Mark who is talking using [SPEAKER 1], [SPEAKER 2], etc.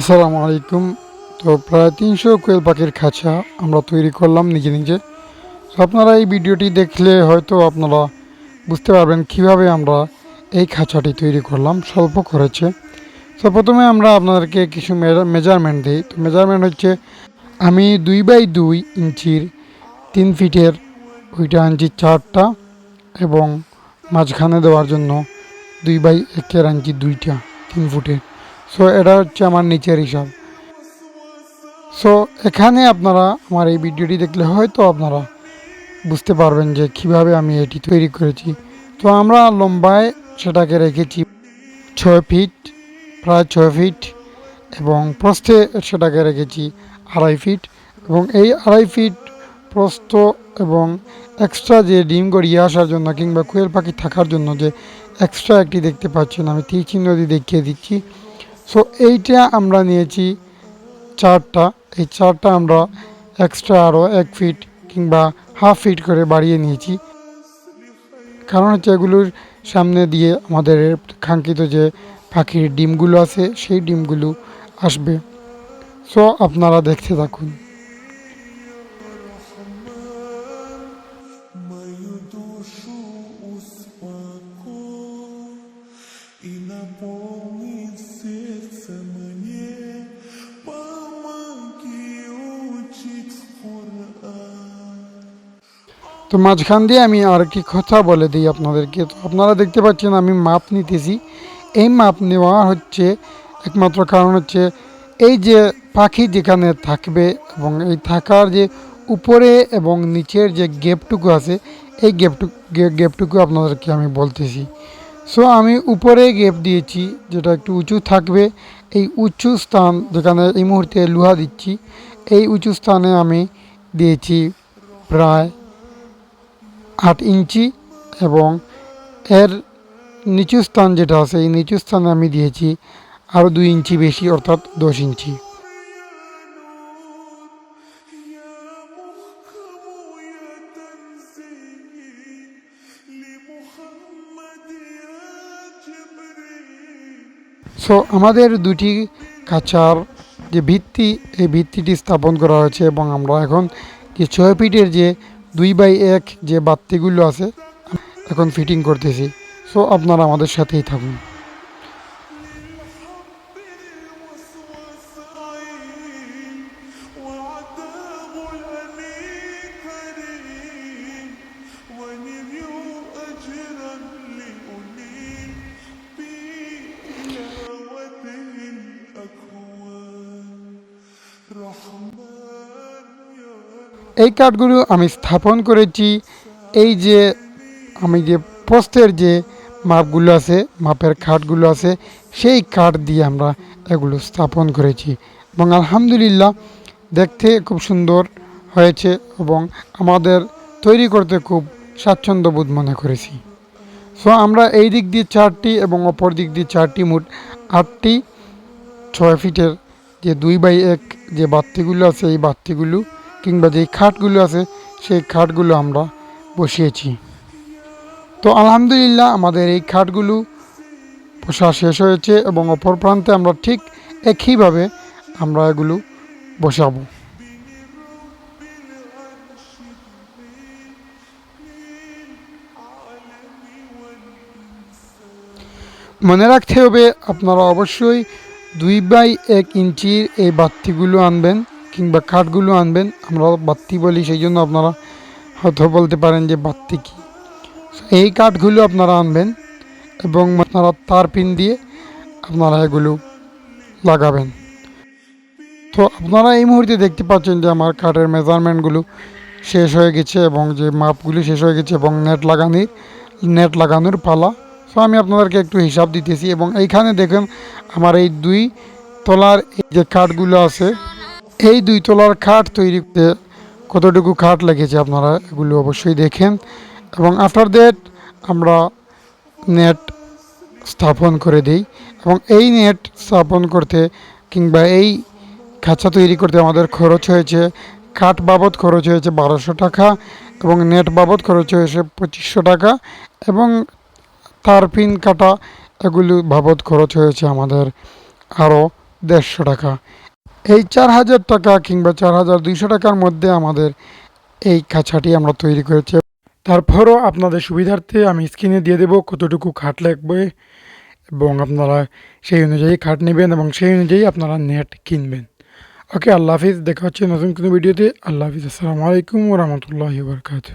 [SPEAKER 1] আসসালামু আলাইকুম। তো প্রায় তিনশো কোয়েল পাখির খাঁচা আমরা তৈরি করলাম নিজে নিজে। তো আপনারা এই ভিডিওটি দেখলে হয়তো আপনারা বুঝতে পারবেন কীভাবে আমরা এই খাঁচাটি তৈরি করলাম স্বল্প খরচে। তো প্রথমে আমরা আপনাদেরকে কিছু মেজারমেন্ট দিই। তো মেজারমেন্ট হচ্ছে আমি দুই বাই দুই ইঞ্চির তিন ফিটের ওইটা আনছি চারটা এবং মাঝখানে দেওয়ার জন্য দুই বাই একের আনছি দুইটা তিন ফুটের সো এটা হচ্ছে আমার নিচের হিসাব। সো এখানে আপনারা আমার এই ভিডিওটি দেখলে হয়তো আপনারা বুঝতে পারবেন যে কীভাবে আমি এটি তৈরি করেছি। তো আমরা লম্বায় সেটাকে রেখেছি ছয় ফিট, প্রায় ছয় ফিট এবং প্রস্থে সেটাকে রেখেছি আড়াই ফিট এবং এই আড়াই ফিট প্রস্থ এবং এক্সট্রা যে ডিম গড়িয়ে আসার জন্য কিংবা কোয়েল পাখি থাকার জন্য যে এক্সট্রা একটি দেখতে পাচ্ছেন, আমি তীর চিহ্ন দিয়ে দেখিয়ে দিচ্ছি। সো এইটা আমরা নিয়েছি চারটা এই চারটা আমরা এক্সট্রা আরও এক ফিট কিংবা হাফ ফিট করে বাড়িয়ে নিয়েছি কারণ হচ্ছে এগুলোর সামনে দিয়ে আমাদের কাঙ্ক্ষিত যে পাখির ডিমগুলো আছে সেই ডিমগুলো আসবে সো আপনারা দেখতে থাকুন
[SPEAKER 2] Мою душу успокой И наполнит
[SPEAKER 1] তো মাঝখান দিয়ে আমি আরেকটি কথা বলে দিই আপনাদেরকে। তো আপনারা দেখতে পাচ্ছেন আমি মাপ নিতেছি। এই মাপ নেওয়া হচ্ছে একমাত্র কারণ হচ্ছে এই যে পাখি যেখানে থাকবে এবং এই থাকার যে উপরে এবং নিচের যে গেপটুকু আছে, এই গেপটুকু গেপটুকু আপনাদেরকে আমি বলতেছি। সো আমি উপরে গেপ দিয়েছি, যেটা একটু উঁচু থাকবে। এই উঁচু স্থান যেখানে এই মুহূর্তে লোহা দিচ্ছি, এই উঁচু স্থানে আমি দিয়েছি প্রায় আট ইঞ্চি এবং এর নিচু স্থান যেটা আছে, এই নিচু স্থানে আমি দিয়েছি আরও দুই ইঞ্চি বেশি, অর্থাৎ দশ ইঞ্চি। সো আমাদের দুটি কাঁচার যে ভিত্তি, এই ভিত্তিটি স্থাপন করা হয়েছে এবং আমরা এখন যে ছয় ফিটের যে দুই বাই এক যে বাত্তিগুলো আছে এখন ফিটিং করতেছি। সো আপনারা আমাদের সাথেই থাকুন। এই কাঠগুলো আমি স্থাপন করেছি। এই যে আমি যে পোস্টের যে মাপগুলো আছে, মাপের খাটগুলো আছে, সেই কাঠ দিয়ে আমরা এগুলো স্থাপন করেছি। এবং আলহামদুলিল্লাহ দেখতে খুব সুন্দর হয়েছে এবং আমাদের তৈরি করতে খুব স্বাচ্ছন্দ্যবোধ মনে করেছি। সো আমরা এই দিক দিয়ে চারটি এবং অপর দিক দিয়ে চারটি মোট আটটি ছয় ফিটের যে দুই বাই এক যে বাত্তিগুলো আছে, এই বাত্তিগুলো কিংবা যেই খাটগুলো আছে, সেই খাটগুলো আমরা বসিয়েছি। তো আলহামদুলিল্লাহ আমাদের এই খাটগুলো পোষা শেষ হয়েছে এবং অপর প্রান্তে আমরা ঠিক একইভাবে আমরা এগুলো বসাবো। মনে রাখতে হবে আপনারা অবশ্যই দুই বাই এক ইঞ্চির এই বাত্তিগুলো আনবেন। কিংবা কাঠগুলো আনবেন, আমরা বাত্তি বলি, সেই জন্য আপনারা হয়তো বলতে পারেন যে বাত্তি কী। এই কাঠগুলো আপনারা আনবেন এবং আপনারা তার পিন দিয়ে আপনারা এগুলো লাগাবেন। তো আপনারা এই মুহূর্তে দেখতে পাচ্ছেন যে আমার কাঠের মেজারমেন্টগুলো শেষ হয়ে গেছে এবং যে মাপগুলি শেষ হয়ে গেছে এবং নেট লাগানোর নেট লাগানোর পালা। সো আমি আপনাদেরকে একটু হিসাব দিতেছি এবং এইখানে দেখেন আমার এই দুই তলার এই যে কাঠগুলো আছে এই দুই তলার খাট তৈরি করতে কতটুকু খাট লেগেছে আপনারা এগুলো অবশ্যই দেখেন এবং আফটার দ্যাট আমরা নেট স্থাপন করে দিই এবং এই নেট স্থাপন করতে কিংবা এই খাঁচা তৈরি করতে আমাদের খরচ হয়েছে কাঠ বাবদ খরচ হয়েছে বারোশো টাকা এবং নেট বাবদ খরচ হয়েছে পঁচিশশো টাকা এবং তার পিন কাটা এগুলো বাবদ খরচ হয়েছে আমাদের আরও দেড়শো টাকা। এই চার হাজার টাকা কিংবা চার হাজার দুইশো টাকার মধ্যে আমাদের এই খাঁচাটি আমরা তৈরি করেছি। তারপরও আপনাদের সুবিধার্থে আমি স্ক্রিনে দিয়ে দেবো কতটুকু খাট লাগবে এবং আপনারা সেই অনুযায়ী খাট নেবেন এবং সেই অনুযায়ী আপনারা নেট কিনবেন। ওকে, আল্লাহ হাফিজ, দেখা হচ্ছে নতুন কোনো ভিডিওতে। আল্লাহ হাফিজ, আসসালামু আলাইকুম রহমতুল্লাহি বরকাত